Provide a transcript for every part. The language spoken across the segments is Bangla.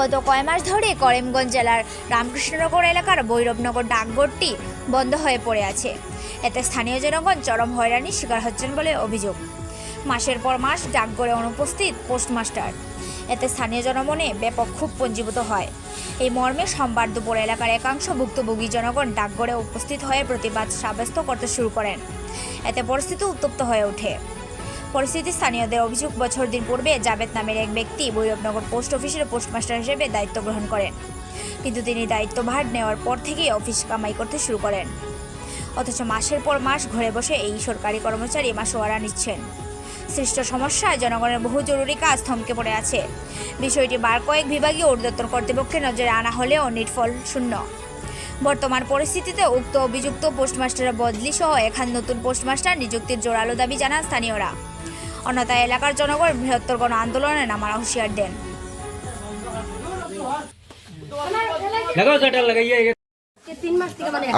গত কয় মাস ধরে করিমগঞ্জ জেলার রামকৃষ্ণনগর এলাকার ভৈরবনগর ডাকঘরটি বন্ধ হয়ে পড়ে আছে। এতে স্থানীয় জনগণ চরম হয়রানির শিকার হচ্ছেন বলে অভিযোগ। মাসের পর মাস ডাকঘরে অনুপস্থিত পোস্টমাস্টার। এতে স্থানীয় জনমনে ব্যাপক ক্ষোভ পঞ্জীভূত হয়। এই মর্মে সোমবার দুপুর এলাকার একাংশ ভুক্তভোগী জনগণ ডাকঘরে উপস্থিত হয়ে প্রতিবাদ সাব্যস্ত করতে শুরু করেন। এতে পরিস্থিতি উত্তপ্ত হয়ে ওঠে। পরিস্থিতি। স্থানীয়দের অভিযোগ, বছর দিন পূর্বে জাবেদ নামের এক ব্যক্তি ভৈরবনগর পোস্ট অফিসের পোস্টমাস্টার হিসেবে দায়িত্ব গ্রহণ করেন। কিন্তু তিনি দায়িত্বভার নেওয়ার পর থেকেই অফিস কামাই করতে শুরু করেন। অথচ মাসের পর মাস ঘরে বসে এই সরকারি কর্মচারী মাসোয়ারা নিচ্ছেন। সৃষ্ট সমস্যায় জনগণের বহু জরুরি কাজ থমকে পড়ে আছে। বিষয়টি বার কয়েক বিভাগীয় ঊর্ধ্বতন কর্তৃপক্ষের নজরে আনা হলেও নিটফল শূন্য। বর্তমান পরিস্থিতিতে উক্ত অভিযুক্ত পোস্টমাস্টারের বদলি সহ এখান নতুন পোস্টমাস্টার নিযুক্তির জোরালো দাবি জানান স্থানীয়রা। অন্যথায় এলাকার জনগণ বৃহত্তর গণ আন্দোলনে নামার হুঁশিয়ার দেন।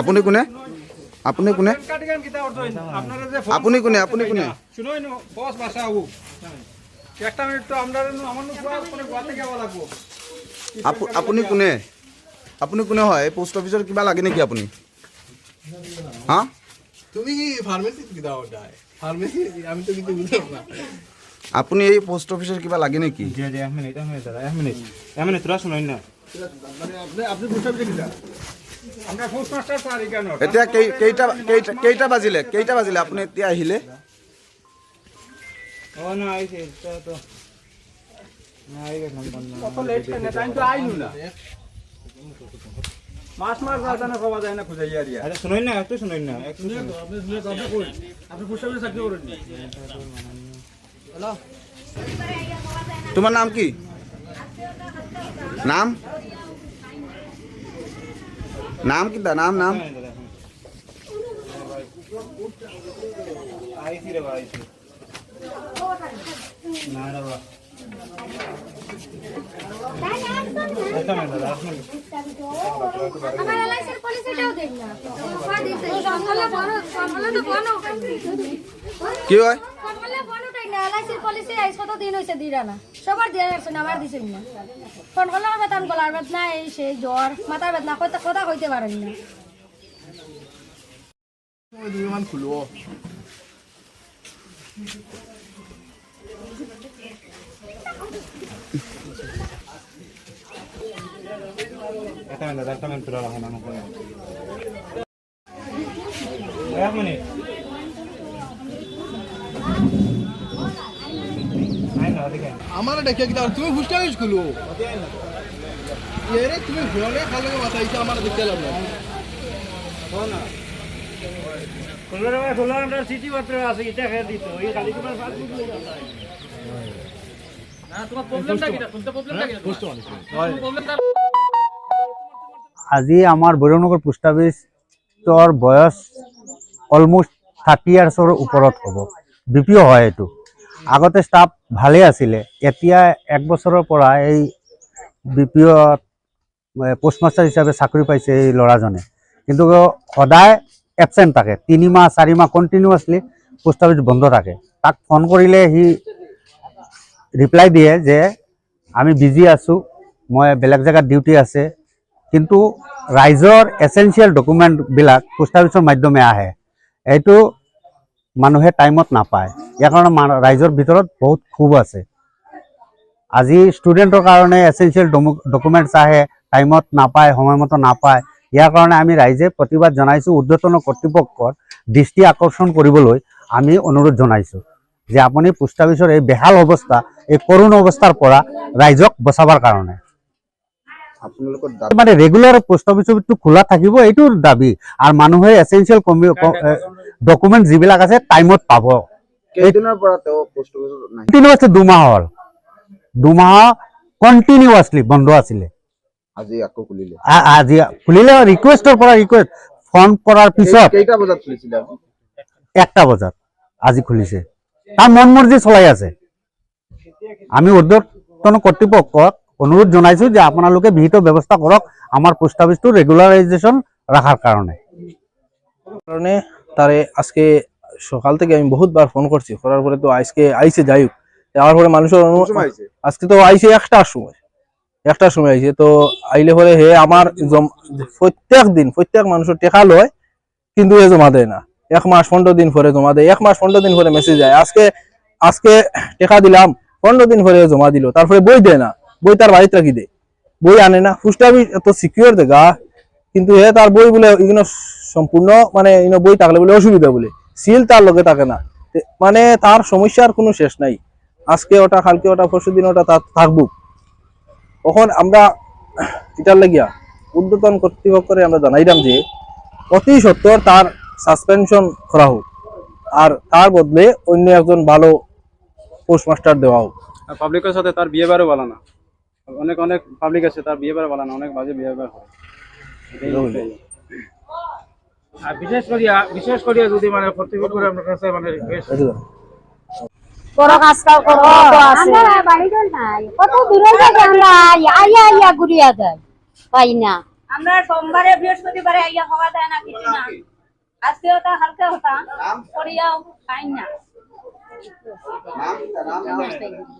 আপুনি কোনে? আপুনি কোনে? আপুনি কোনে? আপুনি কোনে? আপুনি কোনে? আপুনি কোনে হয়? এই পোষ্ট অফিচৰ কিবা লাগে নেকি আপুনি? হা? তুমি ফাৰ্মেচিত কিবা ফার্মেসি আপনি এই পোস্ট অফিসের কিবা লাগে নাকি? জি জি এক মিনিট এক মিনিট দাদা এটা কেইটা কেইটা কেইটা বাজিলে? কেইটা বাজিলে? আপনি এতিয়া আহিলে? ও না আইছে তো। না আইগা না। টাইম তো আইলু না। মাছ মাছ জানা খাওয়া যায় না খুজাইয়া দিয়া আরে শুনই না একটু শুনই না একটু শুনুন আপনি শুনুন আপনি কই আপনি পোস্ট অফিসে চাকরি করেন হ্যালো তোমার নাম কি নাম নাম কি দা নাম নাম আইছি রে ভাই আইছি না রে বাবা কি হয়? সকালে বড়টাই না এলআইসির পলিসি আইস কত দিন হইছে দিরা না সবার দিয়ে আসছে না আমার দিছেন না। ফোন করলে বেতন গলার বেদনা এই সেই জ্বর মাথার বেদনা কথা কথা কইতে পারেন না। তুমি এক মিনিট আমার ডেকে গেলাম তুমি ফুসকা ইউজ করল এরে তুমি ঘুরে খালে বাঁচাইছো আমার দেখতে লাভ না খোলার খোলার সিটি বাত্র আছে, ইটা খেয়ে দিত। এই গাড়ি তোমার আজি আমাৰ বৈৰনগৰ পোষ্ট অফিচৰ বয়স অলমষ্ট থাৰ্টি ইয়াৰ্ছৰ ওপৰত হ'ব। বি পি অ' হয় এইটো। আগতে ষ্টাফ ভালেই আছিলে। এতিয়া এক বছৰৰ পৰা এই বি পি অ'ত পোষ্টমাষ্টাৰ হিচাপে চাকৰি পাইছে এই ল'ৰাজনে। কিন্তু সদায় এবচেণ্ট থাকে। তিনি মাহ চাৰি মাহ কণ্টিনিউৱাছলি পোষ্ট অফিচ বন্ধ থাকে। তাক ফোন কৰিলে সি ৰিপ্লাই দিয়ে যে আমি বিজি আছোঁ, মই বেলেগ জেগাত ডিউটি আছে, কিন্তু ৰাইজৰ এচেঞ্চিয়েল ডকুমেণ্টবিলাক পোষ্ট অফিচৰ মাধ্যমে আহে। এইটো মানুহে টাইমত নাপায়। ইয়াৰ কাৰণে ৰাইজৰ ভিতৰত বহুত ক্ষোভ আছে। আজি ষ্টুডেণ্টৰ কাৰণে এচেঞ্চিয়েল ডকুমেণ্টছ আহে টাইমত নাপায়, সময়মতে নাপায়। ইয়াৰ কাৰণে আমি ৰাইজে প্ৰতিবাদ জনাইছোঁ ঊৰ্ধ্বতন কৰ্তৃপক্ষৰ দৃষ্টি আকৰ্ষণ কৰিবলৈ আমি অনুৰোধ জনাইছোঁ যে আপুনি পোষ্ট অফিচৰ এই বেহাল অৱস্থা এই কৰুণ অৱস্থাৰ পৰা ৰাইজক বচাবৰ কাৰণে। আপোনালোকৰ মানে ৰেগুলাৰ পোষ্ট অফিচটো খোলা থাকিব এইটোৰ দাবি। আৰু মানুহে এচেঞ্চিয়েল ডকুমেণ্ট যিবিলাক আছে টাইমত পাব। কেইদিনৰ পৰা তেওঁ পোষ্ট অফিচত নাই? কণ্টিনিউৱাছলি দুমাহ হ'ল। দুমাহ কণ্টিনিউৱাছলি বন্ধ আছিলে। আজি আকৌ খুলিলে? আজি খুলিলে ৰিকুৱেষ্টৰ পৰা ৰিকুৱেষ্ট ফোন কৰাৰ পিছত কেইটা বজাত খুলিছিলে একটা বজাত আজি খুলিছে। তাৰ মন মৰ্জি চলাই আছে। আমি ঊৰ্ধ্বতন কৰ্তৃপক্ষক অনুৰোধ জনাইছো যে আপোনালোকে বিহিত ব্যৱস্থা কৰক আমাৰ পোষ্ট অফিচটো রেগুলারাইজেশন রাখার কারণে কারণে তারে আজকে সকাল থেকে আমি বহুতবার ফোন করছি করার পরে তো আজকে আইসে যাই হোক। যাওয়ার পরে মানুষের আজকে তো আইসে একটার সময়। একটা সময় আইছে তো আইলে পরে হে আমার জম- প্রত্যেক দিন প্রত্যেক মানুষের টেকা লয় কিন্তু এ জমা দেয় না। এক মাস পনেরো দিন পরে জমা দেয়। এক মাস পনেরো দিন পরে মেসেজ যায় আজকে আজকে টেকা দিলাম। পনেরো দিন পরে জমা দিল। তারপরে বই দেয় না। বই তার বাড়িতে রাখি দেয়। বই আনে না। পোস্ট অফিস এত সিকিউর দেখা কিন্তু হে তার বই বলে এগুলো সম্পূর্ণ মানে ইনো বই থাকলে বলে অসুবিধা বলে। সিল তার লগে থাকে না। মানে তার সমস্যার কোনো শেষ নাই। আজকে ওটা, কালকে ওটা, পরশু দিন ওটা থাকব। তখন আমরা এটার লাগিয়া উদ্বোধন কর্তৃপক্ষরে আমরা জানাইলাম যে, অতি সত্তর তার সাসপেনশন করা হোক। আর তার বদলে অন্য একজন ভালো পোস্টমাস্টার দেওয়া হোক। পাবলিকের সাথে তার বিহেভিয়ারও ভালো না। অনেক অনেক পাবলিক আছে তার বিহেভিয়ার ভালো না অনেক বাজে বিহেভিয়ার করে এটাই আর বিশেষ করিয়া বিশেষ করিয়া যদি মানে কর্তৃপক্ষের আপনার কাছে মানে? বড় কাজ কাজ তো আছে। আমরা বাড়িতে নাই। কত দূরে থেকে আমরা আইয়া আইয়া ঘুরিয়া যায় পাই না। আমরা সোমবারে বৃহস্পতিবারে আইয়া হওয়া দেয় না কিছু না। আজকে ওটা হালকা হতা করিয়াও পাই না। 啊，讲的。